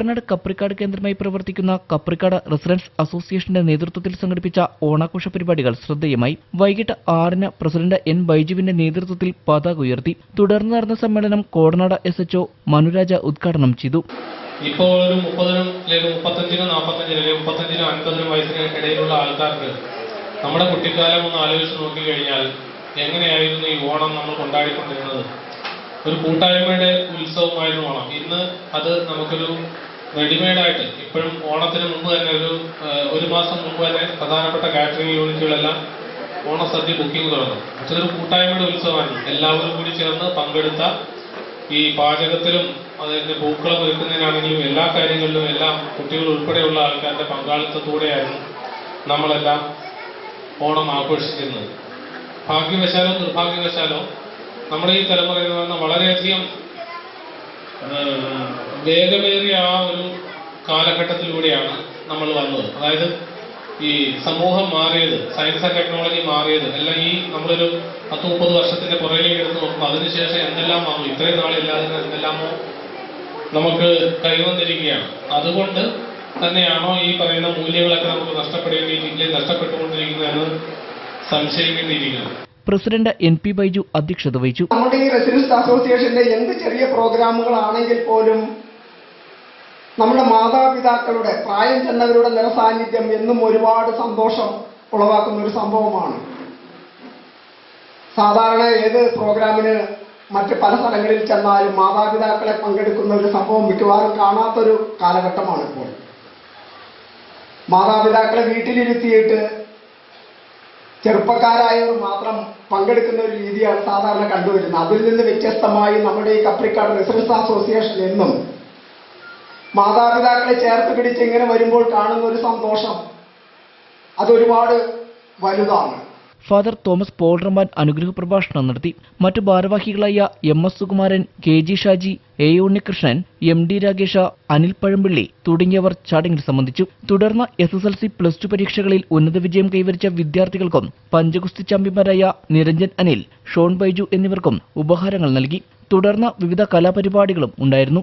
കോടനാട് കപ്രിക്കാട് കേന്ദ്രമായി പ്രവർത്തിക്കുന്ന കപ്രിക്കാട് റെസിഡൻസ് അസോസിയേഷന്റെ നേതൃത്വത്തിൽ സംഘടിപ്പിച്ച ഓണാഘോഷ പരിപാടികൾ ശ്രദ്ധേയമായി. വൈകിട്ട് ആറിന് പ്രസിഡന്റ് എൻ ബൈജുവിന്റെ നേതൃത്വത്തിൽ പതാക ഉയർത്തി. തുടർന്ന് നടന്ന സമ്മേളനം കോടനാട് എസ് എച്ച്ഒ മനുരാജ ഉദ്ഘാടനം ചെയ്തു. ഇപ്പോൾ ഒരു മുപ്പത്തഞ്ചിനും നാൽപ്പത്തഞ്ചിനും അൻപതിനും വയസ്സിന് ഇടയിലുള്ള ആൾക്കാർക്ക് നമ്മുടെ കുട്ടിക്കാലം ഒന്ന് ആലോചിച്ച് നോക്കിക്കഴിഞ്ഞാൽ എങ്ങനെയായിരുന്നു ഈ ഓണം നമ്മൾ കൊണ്ടാടിക്കൊണ്ടിരുന്നത്? ഒരു കൂട്ടായ്മയുടെ ഉത്സവമായിരുന്നു ഓണം. ഇന്ന് അത് നമുക്കൊരു റെഡിമെയ്ഡായിട്ട് ഇപ്പോഴും ഓണത്തിന് മുമ്പ് തന്നെ ഒരു ഒരു മാസം മുമ്പ് തന്നെ പ്രധാനപ്പെട്ട കാറ്ററിംഗ് യൂണിറ്റുകളെല്ലാം ഓണസദ്യ ബുക്കിംഗ് തുടങ്ങും. അതൊരു കൂട്ടായ്മയുടെ ഉത്സവമാണ്. എല്ലാവരും കൂടി ചേർന്ന് പങ്കെടുത്ത ഈ പാചകത്തിലും അതിന്റെ പൂക്കളം ഒരുക്കുന്നതിനാണെങ്കിലും എല്ലാ കാര്യങ്ങളിലും എല്ലാം കുട്ടികൾ ഉൾപ്പെടെയുള്ള ആൾക്കാരുടെ പങ്കാളിത്തത്തോടെയായിരുന്നു നമ്മളെല്ലാം ഓണം ആഘോഷിക്കുന്നത്. ഭാഗ്യവശാലോ നിർഭാഗ്യവശാലോ നമ്മുടെ ഈ തലമുറയിൽ നിന്ന് വളരെയധികം വേഗമേറിയ ആ ഒരു കാലഘട്ടത്തിലൂടെയാണ് നമ്മൾ വന്നത്. അതായത് ഈ സമൂഹം മാറിയത് സയൻസ് ആൻഡ് ടെക്നോളജി മാറിയത് എല്ലാം ഈ നമ്മളൊരു പത്ത് മുപ്പത് വർഷത്തിന്റെ പുറകിലേക്ക് എടുത്ത് നോക്കുമ്പോൾ അതിനുശേഷം എന്തെല്ലാം വന്നു? ഇത്രയും നാളില്ലാതെ എന്തെല്ലാമോ നമുക്ക് കൈവന്നിരിക്കുകയാണ് അതുകൊണ്ട് തന്നെയാണോ ഈ പറയുന്ന മൂല്യങ്ങളൊക്കെ നമുക്ക് നഷ്ടപ്പെടേണ്ടിയിരിക്കുന്നത് നഷ്ടപ്പെട്ടുകൊണ്ടിരിക്കുന്നതെന്ന് സംശയിക്കേണ്ടിയിരിക്കുന്നു പ്രസിഡന്റ് എൻ പി ബൈജു അധ്യക്ഷത വഹിച്ചു. നമ്മുടെ ഈ റെസിഡൻസ് അസോസിയേഷന്റെ എന്ത് ചെറിയ പ്രോഗ്രാമുകളാണെങ്കിൽ പോലും നമ്മുടെ മാതാപിതാക്കളുടെ പ്രായം ചെന്നവരുടെ നിറസാന്നിധ്യം എന്നും ഒരുപാട് സന്തോഷം ഉളവാക്കുന്ന ഒരു സംഭവമാണ്. സാധാരണ ഏത് പ്രോഗ്രാമിന് മറ്റ് പല സ്ഥലങ്ങളിൽ ചെന്നാലും മാതാപിതാക്കളെ പങ്കെടുക്കുന്ന ഒരു സംഭവം മിക്കവാറും കാണാത്തൊരു കാലഘട്ടമാണ് ഇപ്പോൾ മാതാപിതാക്കളെ വീട്ടിലിരുത്തിയിട്ട് ചെറുപ്പക്കാരായവർ മാത്രം പങ്കെടുക്കുന്ന ഒരു രീതിയാണ് സാധാരണ കണ്ടുവരുന്നത്. അതിൽ നിന്ന് വ്യത്യസ്തമായി നമ്മുടെ ഈ കപ്രിക്കാട് റെസിഡൻസ് അസോസിയേഷൻ എന്നും മാതാപിതാക്കളെ ചേർത്ത് പിടിച്ച് ഇങ്ങനെ വരുമ്പോൾ കാണുന്ന ഒരു സന്തോഷം. അതൊരുപാട് വലുതാണ്. ഫാദർ തോമസ് പോൾ റമ്പാൻ അനുഗ്രഹ പ്രഭാഷണം നടത്തി. മറ്റു ഭാരവാഹികളായ M S Sukumaran K G Shaji A Unnikrishnan M D Rakesh Anil Pazhampilly തുടങ്ങിയവർ ചടങ്ങിൽ സംബന്ധിച്ചു. തുടർന്ന് S S L C plus two പരീക്ഷകളിൽ ഉന്നത വിജയം കൈവരിച്ച വിദ്യാർത്ഥികൾക്കും പഞ്ചഗുസ്തി ചാമ്പ്യന്മാരായ നിരഞ്ജൻ അനിൽ ഷോൺ ബൈജു എന്നിവർക്കും ഉപഹാരങ്ങൾ നൽകി. തുടർന്ന് വിവിധ കലാപരിപാടികളും ഉണ്ടായിരുന്നു.